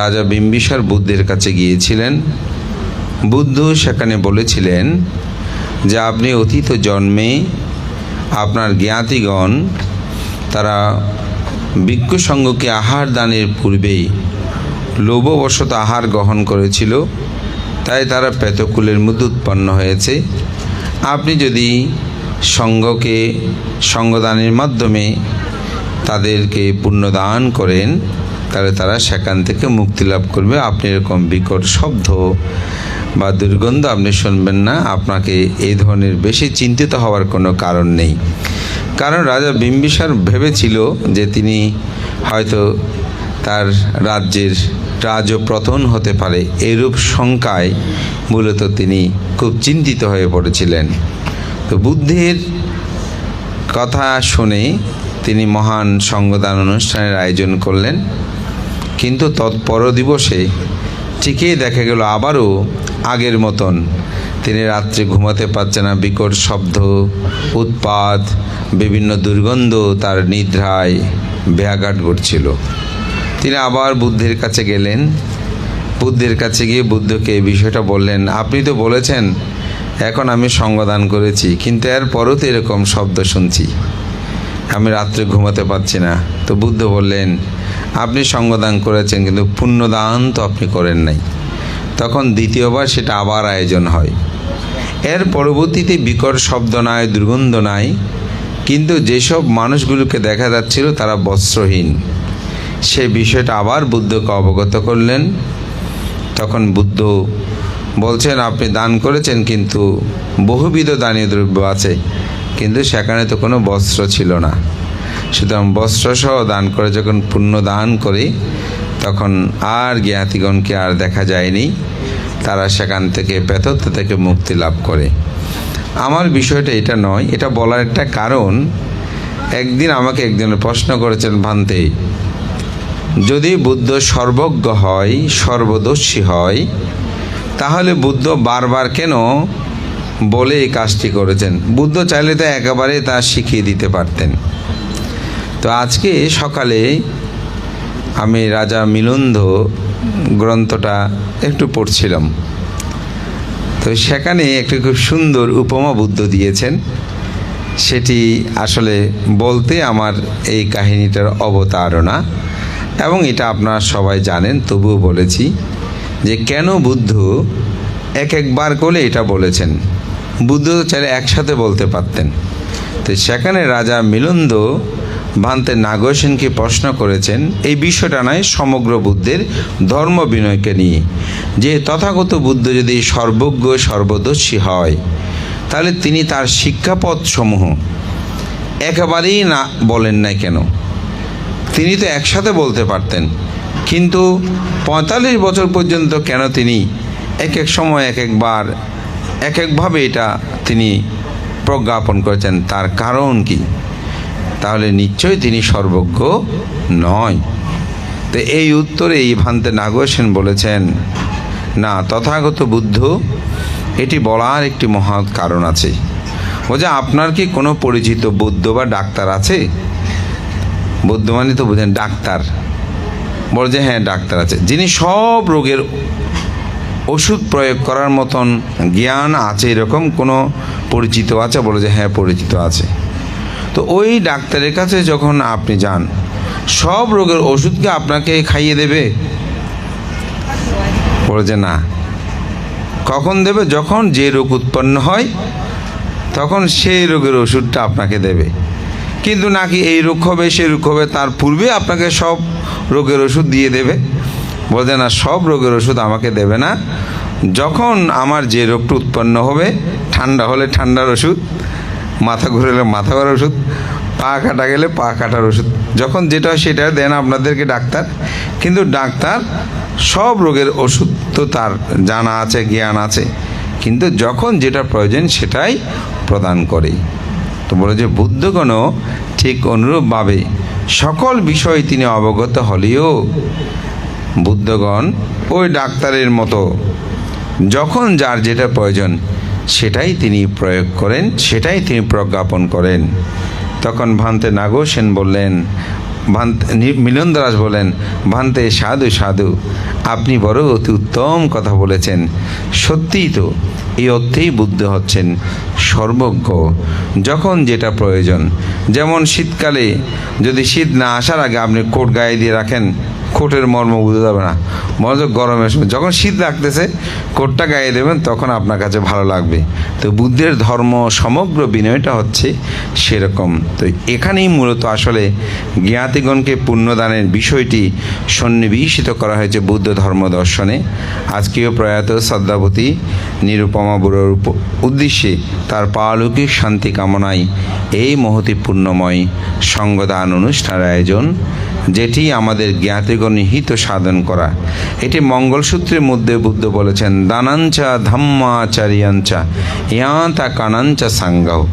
রাজা বিম্বিসার বুদ্ধের কাছে গিয়েছিলেন। বুদ্ধ সেখানে বলেছিলেন, যে আপনি অতীত জন্মে আপনার জ্ঞাতিগণ, তারা ভিক্ষু সঙ্গকে আহার দানের পূর্বেই লোভবশত আহার গ্রহণ করেছিল, তাই তারা পেতকুলের মধ্যে উৎপন্ন হয়েছে। আপনি যদি সঙ্গকে সঙ্গদানের মাধ্যমে তাদেরকে পুণ্যদান করেন তাহলে তারা সেখান থেকে মুক্তি লাভ করবে। আপনি এরকম বিকট শব্দ বা দুর্গন্ধ আপনি শুনবেন না। আপনাকে এই ধরনের বেশি চিন্তিত হওয়ার কোনো কারণ নেই। কারণ রাজা বিম্বিসার ভেবেছিল যে তিনি হয়তো তার রাজ্যের রাজপ্রতন হতে পারে। এরূপ শঙ্কায় মূলত তিনি খুব চিন্তিত হয়ে পড়েছিলেন। তো বুদ্ধের কথা শুনে তিনি মহান সঙ্গদান অনুষ্ঠানের আয়োজন করলেন। কিন্তু তৎপর দিবসে ঠিকই দেখা গেল আবারও আগের মতন। তিনি রাত্রে ঘুমাতে পারছে না, বিকট শব্দ, উৎপাত, বিভিন্ন দুর্গন্ধ, তার নিদ্রায় ব্যাঘাট ঘটছিল। তিনি আবার বুদ্ধের কাছে গেলেন। বুদ্ধের কাছে গিয়ে বুদ্ধকে এই বিষয়টা বললেন, আপনি তো বলেছেন, এখন আমি সঙ্গদান করেছি, কিন্তু এরপরও তো এরকম শব্দ শুনছি। আমি রাত্রে ঘুমাতে পারছি না। তো বুদ্ধ বললেন আপনি সঙ্গদান করেছেন, কিন্তু পুণ্যদান তো আপনি করেন নাই। তখন দ্বিতীয়বার সেটা আবার আয়োজন হয়। এর পরবর্তীতে বিকট শব্দ নাই, দুর্গন্ধ নাই, কিন্তু যেসব মানুষগুলোকে দেখা যাচ্ছিল তারা বস্ত্রহীন। সে বিষয়টা আবার বুদ্ধকে অবগত করলেন। তখন বুদ্ধ বলছেন, আপনি দান করেছেন, কিন্তু বহুবিধ দানীয় দ্রব্য আছে, কিন্তু সেখানে তো কোনো বস্ত্র ছিল না। সুতরাং বস্ত্রসহ দান করে যখন পুণ্য দান করে, তখন আর জ্ঞাতিগণকে আর দেখা যায়নি। তারা সেখান থেকে পেতত্ব থেকে মুক্তি লাভ করে। আমার বিষয়টা এটা নয়, এটা বলার একটা কারণ। একদিন আমাকে একজনের প্রশ্ন করেছেন ভান্তে, যদি বুদ্ধ সর্বজ্ঞ হয় সর্বদর্শী হয়, তাহলে বুদ্ধ বারবার কেন বলে এই কাজটি করেছেন? বুদ্ধ চাইলে তো একেবারে তা শিখিয়ে দিতে পারতেন। তো আজকে সকালে আমি রাজা মিলন্দ গ্রন্থটা একটু পড়ছিলাম। তো সেখানে একটি খুব সুন্দর উপমা বুদ্ধ দিয়েছেন। সেটি আসলে বলতে আমার এই কাহিনীটার অবতারণা এবং এটা আপনারা সবাই জানেন, তবুও বলেছি যে কেন বুদ্ধ এক একবার করে এটা বলেছেন। বুদ্ধ চাইলে একসাথে বলতে পারতেন। তো সেখানে রাজা মিলন্দ ভান্তে নাগসেনকে প্রশ্ন করেছেন, এই বিষয়টা নয় সমগ্র বুদ্ধের ধর্ম বিনয়কে নিয়ে। যে তথাগত বুদ্ধ যদি সর্বজ্ঞ সর্বদর্শী হয়, তাহলে তিনি তার শিক্ষাপথ সমূহ একেবারেই না বলেন না কেন? তিনি তো একসাথে বলতে পারতেন, কিন্তু পঁয়তাল্লিশ বছর পর্যন্ত কেন তিনি এক এক সময় এক একবার এক একভাবে এটা তিনি প্রজ্ঞাপন করেছেন? তার কারণ কি? তাহলে নিশ্চয়ই তিনি সর্বজ্ঞ নয়। তো এই উত্তরে এই ভান্তে নাগসেন বলেছেন, না, তথাগত বুদ্ধ, এটি বলার একটি মহৎ কারণ আছে। বোঝা আপনার কি কোনো পরিচিত বুদ্ধ বা ডাক্তার আছে? বুদ্ধ মানে তো বুঝেন ডাক্তার। বলে যে হ্যাঁ ডাক্তার আছে। যিনি সব রোগের ওষুধ প্রয়োগ করার মতন জ্ঞান আছে, এরকম কোনো পরিচিত আছে? বলে যে হ্যাঁ পরিচিত আছে। তো ওই ডাক্তারের কাছে যখন আপনি যান, সব রোগের ওষুধকে আপনাকে খাইয়ে দেবে? বলে যে না। কখন দেবে? যখন যে রোগ উৎপন্ন হয়, তখন সেই রোগের ওষুধটা আপনাকে দেবে। কিন্তু নাকি এই রোগ হবে, সেই রোগ হবে, তার পূর্বে আপনাকে সব রোগের ওষুধ দিয়ে দেবে? বলছে না, সব রোগের ওষুধ আমাকে দেবে না। যখন আমার যে রোগটা উৎপন্ন হবে, ঠান্ডা হলে ঠান্ডার ওষুধ মাথা ঘুরলে মাথা ঘোরার ওষুধ, পা কাটা গেলে পা কাটার ওষুধ। যখন যেটা হয় সেটা দেন আপনাদেরকে ডাক্তার। কিন্তু ডাক্তার সব রোগের ওষুধ তো তার জানা আছে, জ্ঞান আছে। কিন্তু যখন যেটা প্রয়োজন সেটাই প্রদান করে। তো বলে যে বুদ্ধগণও ঠিক অনুরূপভাবে সকল বিষয় তিনি অবগত হলেও। বুদ্ধগণ ওই ডাক্তারের মতো যখন যার যেটা প্রয়োজন সেটাই তিনি প্রয়োগ করেন, সেটাই তিনি প্রজ্ঞাপন করেন। তখন ভান্তে নাগো সেন বললেন, ভান্তে মিলন দাস বলেন ভান্তে সাধু সাধু, আপনি বড় অতি উত্তম কথা বলেছেন। সত্যিই তো, এই অর্থেই বুদ্ধ হচ্ছেন সর্বজ্ঞ। যখন যেটা প্রয়োজন, যেমন শীতকালে যদি শীত না আসার আগে আপনি কোট গায়ে দিয়ে রাখেন কোটের মর্ম বুঝে যাবে না। মনোযোগ গরমের সময় যখন শীত লাগতেছে, কোটটা গায়ে দেবেন, তখন আপনার কাছে ভালো লাগবে। তো বুদ্ধের ধর্ম সমগ্র বিনয়টা হচ্ছে সেরকম। তো এখানেই মূলত আসলে জ্ঞাতিগণকে পুণ্যদানের বিষয়টি সন্নিবেশিত করা হয়েছে বুদ্ধ ধর্ম দর্শনে। আজকেও প্রয়াত শ্রদ্ধাবতী নিরুপমা বুড়োর উদ্দেশ্যে তার পালৌকিক শান্তি কামনায় এই মহতি সঙ্গদান অনুষ্ঠানের আয়োজন যেটি আমাদের জ্ঞাতিগণ হিত সাধন করা। এটি মঙ্গলসূত্রের মধ্যে বুদ্ধ বলেছেন, দানাঞ্চা ধাম্মাচারিয়াঞ্চা ইয়ান্তা কানাঞ্চা সাঙ্গাও।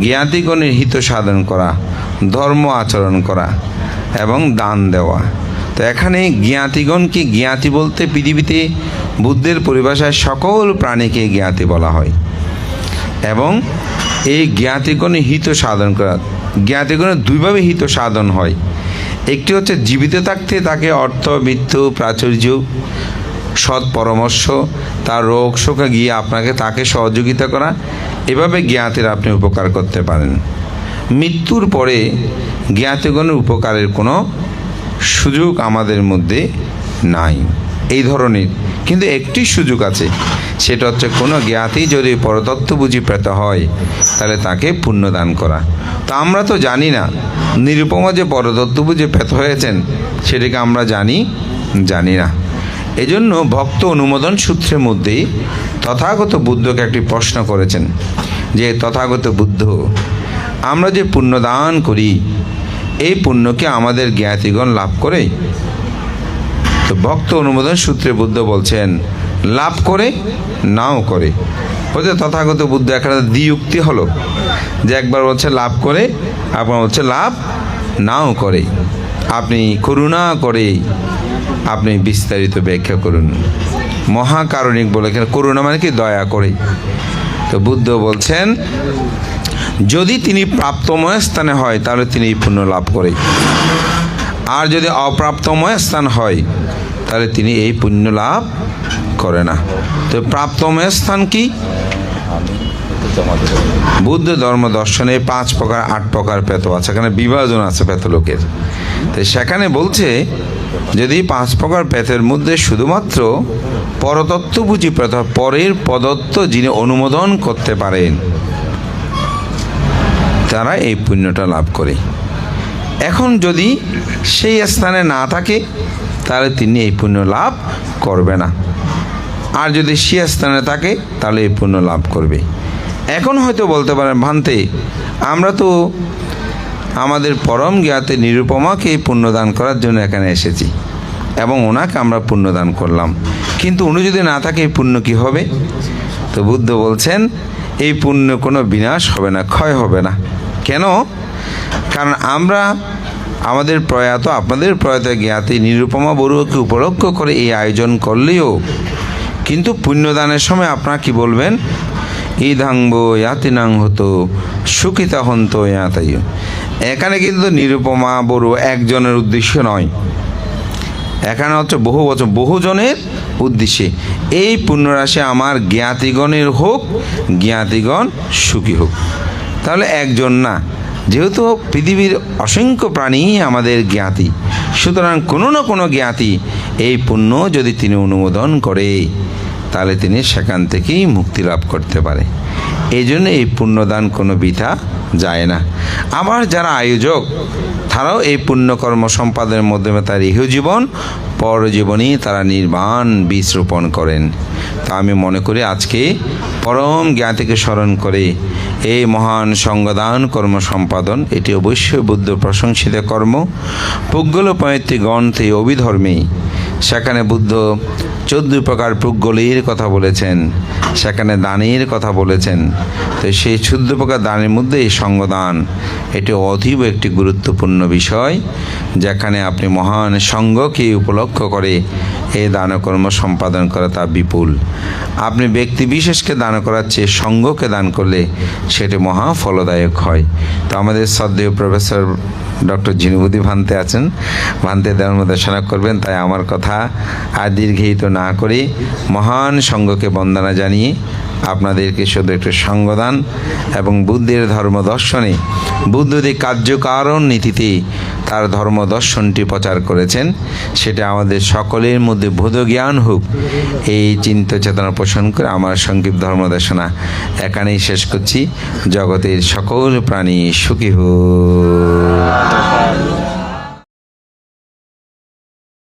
জ্ঞাতিগণের হিত সাধন করা, ধর্ম আচরণ করা এবং দান দেওয়া। তো এখানে জ্ঞাতিগণকে জ্ঞাতি বলতে পৃথিবীতে বুদ্ধের পরিভাষায় সকল প্রাণীকে জ্ঞাতি বলা হয়? এবং এই জ্ঞাতিগণে হিত সাধন করা জ্ঞাতিগণে দুইভাবে হিত সাধন হয়। একটি হচ্ছে জীবিত থাকতে তাকে অর্থ, মৃত্যু, প্রাচুর্য, সৎ পরামর্শ, তার রোগ শোকে গিয়ে আপনাকে তাকে সহযোগিতা করা, এভাবে জ্ঞাতের আপনি উপকার করতে পারেন। মৃত্যুর পরে জ্ঞাতগণের উপকারের কোনো সুযোগ আমাদের মধ্যে নাই। এই ধরনের কিন্তু একটি সুযোগ আছে। সেটা হচ্ছে কোনো জ্ঞাতি যদি পরতত্ত্ব বুঝি পেতে হয়, তাহলে তাকে পুণ্যদান করা। তা আমরা তো জানি না, নিরুপমা যে পরতত্ত্ব বুঝে পেত হয়েছেন, সেটাকে আমরা জানি জানি না। এজন্য ভক্ত অনুমোদন সূত্রের মধ্যেই তথাগত বুদ্ধকে একটি প্রশ্ন করেছেন, যে তথাগত বুদ্ধ, আমরা যে পুণ্যদান করি, এই পুণ্যকে আমাদের জ্ঞাতিগণ লাভ করে? তো ভক্ত অনুমোদন সূত্রে বুদ্ধ বলছেন, লাভ করে, নাও করে। বলছে, তথাগত বুদ্ধ একটা দ্বিউক্তি হলো যে একবার বলছে লাভ করে আপনার বলছে লাভ নাও করে। আপনি করুণা করে আপনি বিস্তারিত ব্যাখ্যা করুন। মহাকারণিক বলে করুণা মানে কি? দয়া করে। তো বুদ্ধ বলছেন, যদি তিনি প্রাপ্তময় স্থানে হয়, তাহলে তিনি পুণ্য লাভ করে। আর যদি অপ্রাপ্তময় স্থান হয়, তাহলে তিনি এই পুণ্য লাভ করে না। তো প্রাপ্তময় স্থান কি? বুদ্ধ ধর্ম দর্শনে পাঁচ প্রকার, আট প্রকার পেত আছে। এখানে বিভাজন আছে পেত লোকের তো সেখানে বলছে, যদি পাঁচ প্রকার পেতের মধ্যে শুধুমাত্র পরতত্ত্ব বুঝি পেত পরের পদত্ব যিনি অনুমোদন করতে পারেন, তারা এই পুণ্যটা লাভ করে। এখন যদি সেই স্থানে না থাকে, তাহলে তিনি এই পুণ্য লাভ করবে না। আর যদি সে স্থানে থাকে, তাহলে এই পুণ্য লাভ করবে। এখন হয়তো বলতে পারেন, ভান্তে, আমরা তো আমাদের পরম জ্ঞাতে নিরুপমাকে পুণ্যদান করার জন্য এখানে এসেছি এবং ওনাকে আমরা পুণ্যদান করলাম। কিন্তু উনি যদি না থাকে, এই পুণ্য কী হবে? তো বুদ্ধ বলছেন, এই পুণ্য কোনো বিনাশ হবে না, ক্ষয় হবে না। কেন? কারণ আমরা আমাদের প্রয়াত, আপনাদের প্রয়াত জ্ঞাতি নিরুপমা বড়ুয়াকে উপলক্ষ করে এই আয়োজন করলেও কিন্তু পুণ্যদানের সময় আপনারা কি বলবেন? ইদাঙ্গ ইয়াতিনাং হতো, সুখিতা হন্ত ইয়াতাই এখানে কিন্তু নিরুপমা বড়ু একজনের উদ্দেশ্য নয়। এখানে হচ্ছে বহু বছর, বহুজনের উদ্দেশ্যে। এই পুণ্যরাশি আমার জ্ঞাতিগণের হোক, জ্ঞাতিগণ সুখী হোক। তাহলে একজন না যেহেতু পৃথিবীর অসংখ্য প্রাণী আমাদের জ্ঞাতি, সুতরাং কোনো না কোনো জ্ঞাতি এই পুণ্য যদি তিনি অনুমোদন করে, তাহলে তিনি সেখান থেকেই মুক্তি লাভ করতে পারে। এই জন্য এই পুণ্যদান কোনো বৃথা যায় না। আবার যারা আয়োজক, তারাও এই পুণ্যকর্ম সম্পাদনের মাধ্যমে তার ইহ জীবন পরজীবনী তারা নির্বাণ বীজ রোপণ করেন। তা আমি মনে করি আজকে পরম জ্ঞাতিকে স্মরণ করে এই মহান সঙ্গদান কর্ম সম্পাদন, এটি অবশ্যই বুদ্ধ প্রশংসিত কর্ম। পুগ্গল পয়ত্রী গ্রন্থে অভিধর্মী সেখানে বুদ্ধ চোদ্দ প্রকার পুগ্গলির কথা বলেছেন, সেখানে দানের কথা বলেছেন। তো সেই চোদ্দ প্রকার দানের মধ্যে এই সঙ্গদান, এটি অতীব একটি গুরুত্বপূর্ণ বিষয়, যেখানে আপনি মহান সঙ্গকে উপলক্ষ করে এই দানকর্ম সম্পাদন করা তা বিপুল। আপনি ব্যক্তি বিশেষকে দান করার চেয়ে সঙ্গকে দান করলে সেটি মহা ফলদায়ক হয়। তো আমাদের শ্রদ্ধেয় প্রফেসর ডক্টর জিনুবুদি ভান্তে আছেন। ভান্তে মধ্যে দর্শনা করবেন, তাই আমার কথা আর দীর্ঘিত না করে। মহান সঙ্গকে বন্দনা জানিয়ে আপনাদেরকে শুধু একটু সঙ্গদান এবং বুদ্ধের ধর্ম দর্শনে বুদ্ধদের কার্যকারণ নীতিতে তার ধর্ম দর্শনটি প্রচার করেছেন, সেটা আমাদের সকলের মধ্যে বোধ জ্ঞান হোক। এই চিন্তা চেতনা পোষণ করে আমার সংক্ষিপ্ত ধর্ম দর্শনা এখানেই শেষ করছি। জগতের সকল প্রাণী সুখী হোক।